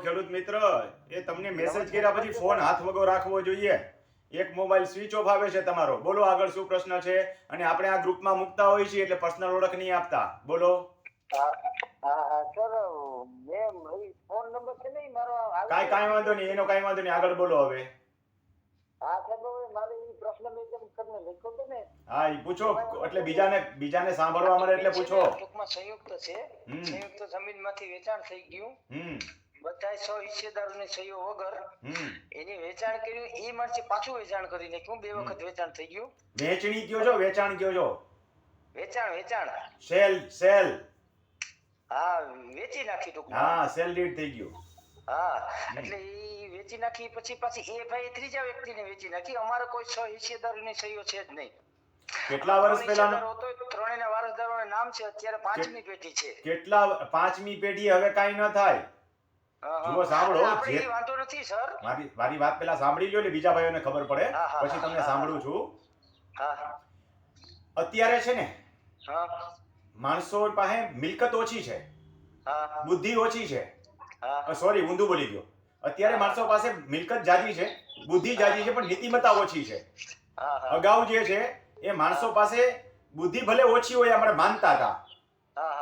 ખેડૂત મિત્ર એ તમને મેસેજ કર્યા પછી ફોન હાથ વગો રાખવો જોઈએ. એક મોબાઈલ સ્વિચ ઓફ આવે છે તમારો. બોલો આગળ શું પ્રશ્ન છે? અને આપણે આ ગ્રુપમાં મૂકતા હોઈએ છીએ એટલે પર્સનલ ઓળખ નહીં આપતા. બોલો. કાંઈ કાંઈ વાંધો નહીં એનો કઈ વાંધો નહીં. આગળ બોલો હવે. હા એ પૂછો. એટલે બીજાને બીજાને સાંભળવા મળે એટલે પૂછો. ટૂંકમાં સંયુક્ત છે. હમ. સંયુક્ત જમીનમાંથી વેચાણ થઈ ગયું. હમ. બધાય સો હિસ્સેદારોની સહીઓ વગર એની વેચાણ કર્યું. એ માણસે પાછું વેચાણ કરી નાખ્યું. બે વખત વેચાણ થઈ ગયું. વેચણી કયો છો? વેચાણ કયો છો? વેચાણ વેચાણ. Sale sale. હા વેચી નાખી ટૂંકમાં. હા સેલ ડીડ થઈ ગયું. હા એટલે એ વેચી નાખી પછી પાછી એ ભાઈ ત્રીજા વ્યક્તિને વેચી નાખી. અમારે કોઈ સો હિસ્સેદારોની સહીઓ છે જ નહીં. કેટલા વર્ષ પહેલાનો? ત્રણેયના વારસદારોના નામ છે. અત્યારે પાંચમી પેઢી છે. કેટલા પાંચમી પેઢી હવે કાઈ ન થાય. જુઓ, સાંભળો, જે- વાંધો નથી સર. મારી મારી વાત પેલા સાંભળી લ્યો એટલે બીજા ભાઈઓને ખબર પડે. પછી તમને સાંભળું છું. હા અત્યારે છે ને હા. માણસો પાસે મિલકત ઓછી છે. હા. બુદ્ધિ ઓછી છે. હા. સોરી ઊંધું બોલી ગયો. અત્યારે માણસો પાસે મિલકત જાજી છે બુદ્ધિ જાજી છે પણ નીતિમત્તા ઓછી છે. અગાઉ જે છે એ માણસો પાસે બુદ્ધિ ભલે ઓછી હોય આપણે માનતા હતા.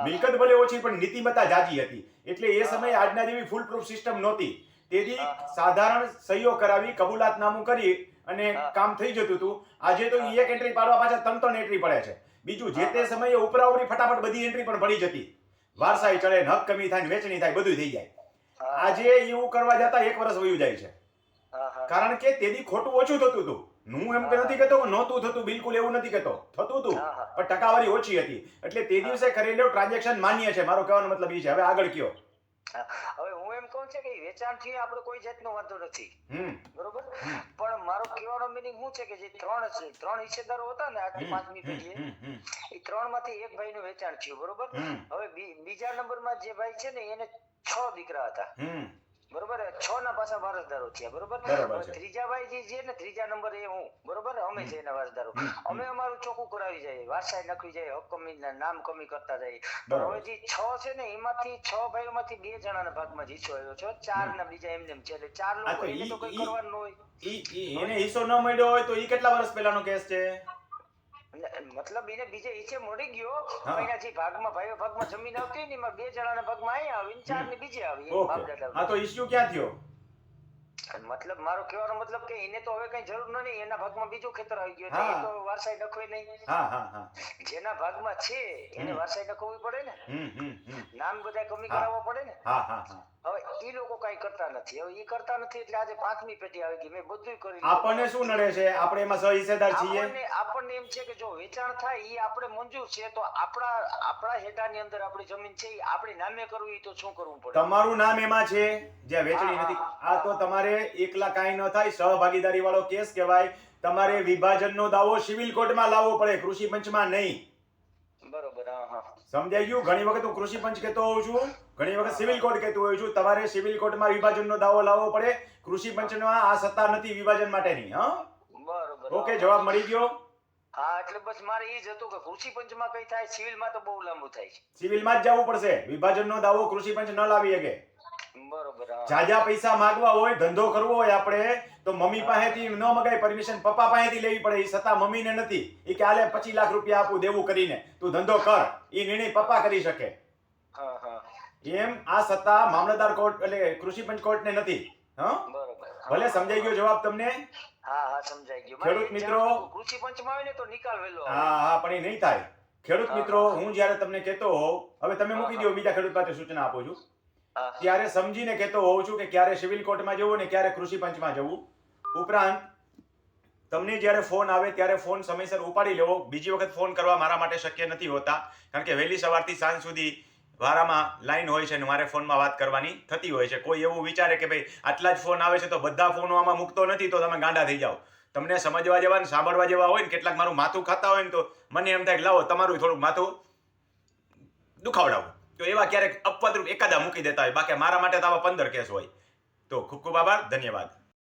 મિલકત ભલે ઓછી પણ નીતિમત્તા જાજી હતી. એટલે એ સમયે આજના જેવી ફૂલ પ્રૂફ સિસ્ટમ નહોતી. તેથી સાધારણ સહીઓ કરાવી કબૂલાતનામું કરી અને કામ થઈ જતું હતું. આજે તો એક એન્ટ્રી પાડવા પાછા ત્રણ ત્રણ એન્ટ્રી પડે છે. બીજું જે તે સમયે ઉપરાઉપરી ફટાફટ બધી એન્ટ્રી પણ પડી જતી. વારસાઈ ચડે હક કમી થાય ને વેચણી થાય બધું થઈ જાય. આજે એવું કરવા જતા એક વર્ષ વયું જાય છે. કારણ કે તેથી ખોટું ઓછું થતું હતું. હું એમ નથી કહેતો કે નહોતું થતું બિલકુલ એવું નથી કહેતો. થતું હતું. પણ ટકાવારી ઓછી હતી. એટલે તે દિવસે કરેલો ટ્રાન્ઝેક્શન માન્ય છે મારો કહેવાનો મતલબ એ છે. હવે આગળ કયો? હવે હું એમ કહું છું કે વેચાણથી આપણે કોઈ જાતનો વાંધો નથી. બરોબર? પણ મારો કહેવાનો મિનિંગ શું છે કે જે ત્રણ ત્રણ હિસ્સેદારો હતા ને આજની પાંચમી પેઢીએ એ ત્રણમાંથી એક ભાઈ નું વેચાણ થયું બરોબર? હવે બીજા બીજા નંબરમાં જે ભાઈ છે ને એને છ દીકરા હતા. બરોબર? છ ના પાછા વારસદારો થયા બરોબર ત્રીજા ભાઈ જે ને ત્રીજા નંબર એ હું બરોબર? અમે છે એના વારસદારો. અમે અમારું ચોખ્ખું કરાવી જાય વારસાઈ નખવી જાય હક કમી ના નામ કમી કરતા જાય. હવે જે છ છે ને એમાંથી છ ભાઈઓમાંથી બે જણાના ભાગમાં માં હિસ્સો આવ્યો છે. ચાર ના બીજા એમને એમ છે. એટલે ચાર લોકો એને તો કઈ કરવાનું ન હોય. એને હિસ્સો ન મળ્યો હોય તો એ કેટલા વર્ષ પહેલાનો કેસ છે? ન- મતલબ એને બીજે ઈચ્છે મળી ગયો જે ભાગમાં ભાઈઓ ભાગમાં જમીન આવતી ને એમાં બે જણાના ભાગમાં અહીંયા આવી ચાર ને બીજે આવી હા તો ઇસ્યુ ક્યાં થયો? મતલબ મારો કહેવાનો મતલબ કે એને તો હવે કઈ જરૂર નથી એના ભાગમાં બીજું ખેતર આવી ગયું. એટલે તો વારસાઈ નખવે નહીં જેના ભાગમાં છે એને. વારસાઈ નખવવી પડે ને. નામ બધા કમી કરાવવા પડે ને. હવે ઈ લોકો કઈ કરતા નથી. હવે એ કરતા નથી એટલે આજે પાંચમી પેઢી આવી ગઈ. મેં બધું કરી આપણને શું નડે છે? આપણે એમાં સહિસેદાર છીએ? આપણને એમ છે કે જો વેચાણ થાય એ આપણે મંજૂર છે તો આપણા આપણા હેઠળની અંદર આપણી જમીન છે એ આપણે નામે કરવું એ તો શું કરવું પડે? તમારું નામ એમાં છે? જ્યાં વેચણી નથી. આ તો તમારે એકલા કાંઈ ન થાય. સહભાગીદારી વાળો કેસ કહેવાય. તમારે વિભાજનનો દાવો સિવિલ કોર્ટમાં લાવવો પડે. કૃષિ પંચમાં નહીં. બરોબર સમજાઈ ગયું? ઘણી વખત હું કૃષિ પંચ કહેતો હોઉં છું. ઘણી વખત સિવિલ કોર્ટ કહેતો હોઉં છું. તમારે સિવિલ કોર્ટમાં વિભાજનનો દાવો લાવવો પડે. કૃષિ પંચમાં આ સત્તા નથી વિભાજન માટેની હા? બરોબર ઓકે જવાબ મળી ગયો? હા એટલે બસ મારે એ જ હતું કે કૃષિ પંચમાં કઈ થાય સિવિલમાં તો બહુ લાંબુ થાય છે. સિવિલમાં જ જવું પડશે. વિભાજનનો દાવો કૃષિ પંચ ન લાવી શકે. જાજા પૈસા માંગવા હોય ધંધો કરવો હોય આપણે તો મમ્મી પાસેથી ન મગાય પરમિશન પપ્પા પાસેથી લેવી પડે એ સત્તા મમ્મીને નથી. એ કે આલે પચીસ લાખ રૂપિયા આપું દેવું કરીને. તું ધંધો કર. એ નિર્ણય પપ્પા કરી શકે. એમ આ સત્તા મામલતદાર કોર્ટ એટલે કૃષિ પંચ કોર્ટને નથી. હા? ભલે સમજાઈ ગયો જવાબ તમને? હા હા સમજાઈ ગયું. ખેડૂત મિત્રો- કૃષિ પંચમાં આવે ને તો નિકાલ વેલો હા હા પણ એ નહીં થાય. ખેડૂત મિત્રો હા. જ્યારે તમને કહેતો હોઉં હવે તમે મૂકી દો બીજા ખેડૂત પાસે સૂચના આપું છું. ત્યારે સમજીને કહેતો હોઉં છું કે ક્યારે સિવિલ કોર્ટમાં જવું ને ક્યારે કૃષિ પંચમાં જવું. ઉપરાંત, તમને જ્યારે ફોન આવે ત્યારે ફોન સમયસર ઉપાડી લેવો. બીજી વખત ફોન કરવા મારા માટે શક્ય નથી હોતા, કારણ કે વહેલી સવારથી સાંજ સુધી વારામાં લાઈન હોય છે અને મારે ફોનમાં વાત કરવાની થતી હોય છે. કોઈ એવું વિચારે કે ભાઈ, આટલા જ ફોન આવે છે તો બધા ફોનો આમાં મૂકતો નથી તો તમે ગાંડા થઈ જાઓ. તમને સમજવા જેવા ને સાંભળવા જેવા હોય ને કેટલાક મારું માથું ખાતા હોય ને તો મને એમ થાય કે લાવો, તમારું થોડુંક માથું દુખાવડાવું. તો એવા ક્યારેક અપવાદરૂપ એકાદા મૂકી દેતા હોય. બાકી મારા માટે તો આવા પંદર કેસ હોય. તો ખૂબ ખૂબ આભાર. ધન્યવાદ.